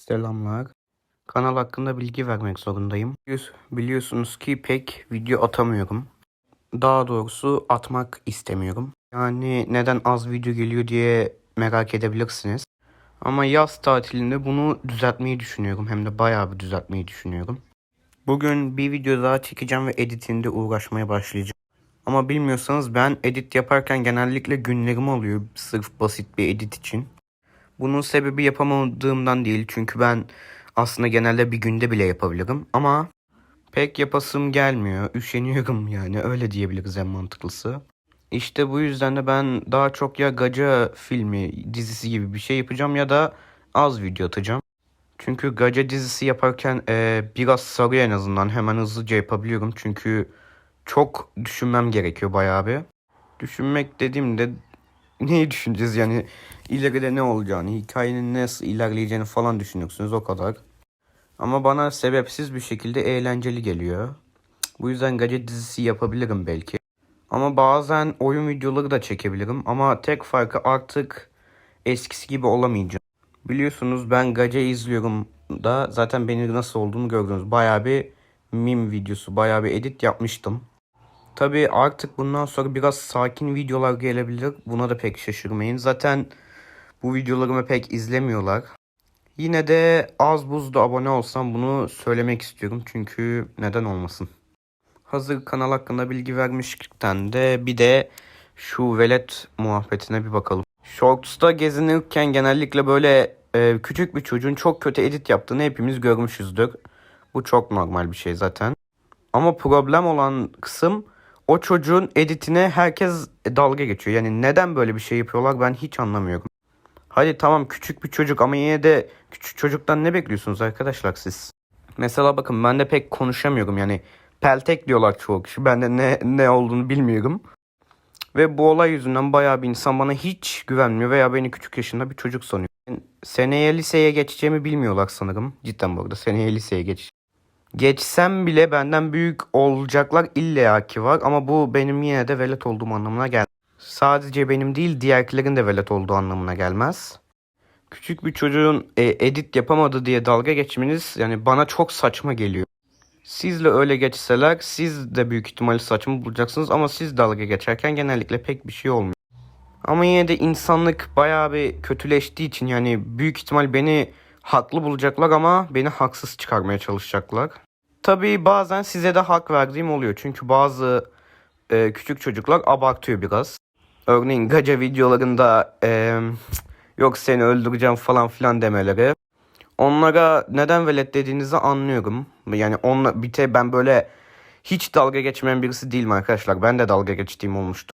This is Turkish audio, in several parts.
Selamlar. Kanal hakkında bilgi vermek zorundayım. Biliyors- Biliyorsunuz ki pek video atamıyorum. Daha doğrusu atmak istemiyorum. Yani neden az video geliyor diye merak edebilirsiniz. Ama yaz tatilinde bunu düzeltmeyi düşünüyorum. Hem de bayağı bir düzeltmeyi düşünüyorum. Bugün bir video daha çekeceğim ve editinde uğraşmaya başlayacağım. Ama bilmiyorsanız ben edit yaparken genellikle günlerim oluyor sırf basit bir edit için. Bunun sebebi yapamadığımdan değil çünkü ben aslında genelde bir günde bile yapabilirim ama pek yapasım gelmiyor. Üşeniyorum yani öyle diyebiliriz en mantıklısı. İşte bu yüzden de ben daha çok ya Gaca filmi, dizisi gibi bir şey yapacağım ya da az video atacağım. Çünkü Gaca dizisi yaparken eee, biraz sarıyor en azından. Hemen hızlıca yapabiliyorum. Çünkü çok düşünmem gerekiyor bayağı bir. Düşünmek dediğimde neyi düşüneceğiz yani ileride ne olacağını, hikayenin nasıl ilerleyeceğini falan düşünüyorsunuz o kadar. Ama bana sebepsiz bir şekilde eğlenceli geliyor. Bu yüzden Gaca dizisi yapabilirim belki. Ama bazen oyun videoları da çekebilirim. Ama tek farkı artık eskisi gibi olamayacağım. Biliyorsunuz ben Gaca izliyorum da zaten benim nasıl olduğunu gördünüz. Bayağı bir meme videosu, bayağı bir edit yapmıştım. Tabii artık bundan sonra biraz sakin videolar gelebilir. Buna da pek şaşırmayın. Zaten bu videolarımı pek izlemiyorlar. Yine de az buzda abone olsam bunu söylemek istiyorum. Çünkü neden olmasın. Hazır kanal hakkında bilgi vermişken de bir de şu velet muhabbetine bir bakalım. Shorts'ta gezinirken genellikle böyle e, küçük bir çocuğun çok kötü edit yaptığını hepimiz görmüşüzdür. Bu çok normal bir şey zaten. Ama problem olan kısım o çocuğun editine herkes dalga geçiyor. Yani neden böyle bir şey yapıyorlar ben hiç anlamıyorum. Hadi tamam küçük bir çocuk ama yine de küçük çocuktan ne bekliyorsunuz arkadaşlar siz? Mesela bakın ben de pek konuşamıyorum yani peltek diyorlar çoğu kişi. Ben de ne, ne olduğunu bilmiyorum. Ve bu olay yüzünden bayağı bir insan bana hiç güvenmiyor veya beni küçük yaşında bir çocuk sanıyor. Yani seneye liseye geçeceğimi bilmiyorlar sanırım. Cidden bu arada seneye liseye geç. Geçsem bile benden büyük olacaklar illaki var ama bu benim yine de velet olduğum anlamına gelmez. Sadece benim değil diğerkilerin de velet olduğu anlamına gelmez. Küçük bir çocuğun e, edit yapamadı diye dalga geçmeniz yani bana çok saçma geliyor. Sizle öyle geçseler siz de büyük ihtimalle saçma bulacaksınız ama siz dalga geçerken genellikle pek bir şey olmuyor. Ama yine de insanlık bayağı bir kötüleştiği için yani büyük ihtimal beni haklı bulacaklar ama beni haksız çıkarmaya çalışacaklar. Tabii bazen size de hak verdiğim oluyor. Çünkü bazı e, küçük çocuklar abartıyor biraz. Örneğin gaca videolarında e, yok seni öldüreceğim falan filan demeleri. Onlara neden velet dediğinizi anlıyorum. Yani onla, bir ben böyle hiç dalga geçmeyen birisi değilim arkadaşlar. Ben de dalga geçtiğim olmuştu.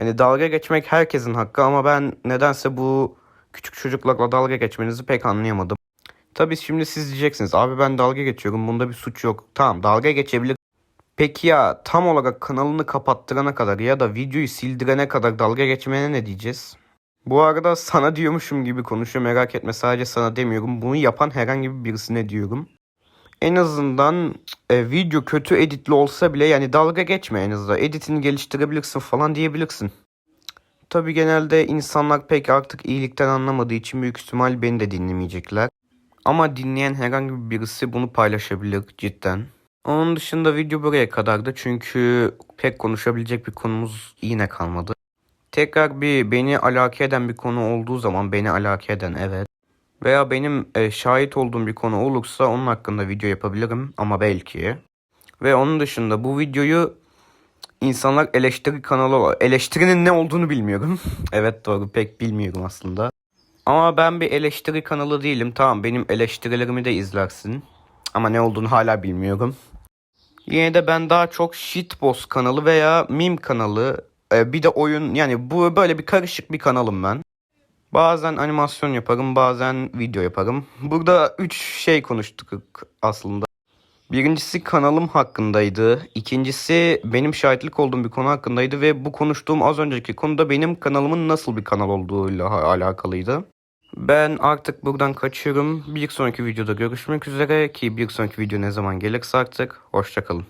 Yani dalga geçmek herkesin hakkı ama ben nedense bu küçük çocuklarla dalga geçmenizi pek anlayamadım. Tabii şimdi siz diyeceksiniz abi ben dalga geçiyorum bunda bir suç yok. Tamam dalga geçebilir. Peki ya tam olarak kanalını kapattırana kadar ya da videoyu sildirene kadar dalga geçmene ne diyeceğiz? Bu arada sana diyormuşum gibi konuşuyor merak etme sadece sana demiyorum. Bunu yapan herhangi birisine diyorum. En azından e, video kötü editli olsa bile yani dalga geçme en azından. Editini geliştirebilirsin falan diyebilirsin. Tabii genelde insanlar pek artık iyilikten anlamadığı için büyük ihtimal beni de dinlemeyecekler. Ama dinleyen herhangi birisi bunu paylaşabilir cidden. Onun dışında video buraya kadardı çünkü pek konuşabilecek bir konumuz yine kalmadı. Tekrar bir beni alake eden bir konu olduğu zaman beni alake eden evet. Veya benim e, şahit olduğum bir konu olursa onun hakkında video yapabilirim ama belki. Ve onun dışında bu videoyu insanlar eleştiri kanalı eleştirinin ne olduğunu bilmiyorum. evet doğru pek bilmiyorum aslında. Ama ben bir eleştiri kanalı değilim. Tamam benim eleştirilerimi de izlersin. Ama ne olduğunu hala bilmiyorum. Yine de ben daha çok shitpost kanalı veya meme kanalı e, bir de oyun yani bu böyle bir karışık bir kanalım ben. Bazen animasyon yaparım, bazen video yaparım. Burada üç şey konuştuk aslında. Birincisi kanalım hakkındaydı. İkincisi benim şahitlik olduğum bir konu hakkındaydı ve bu konuştuğum az önceki konuda benim kanalımın nasıl bir kanal olduğuyla alakalıydı. Ben artık buradan kaçıyorum. Bir sonraki videoda görüşmek üzere ki bir sonraki video ne zaman gelirse artık. Hoşçakalın.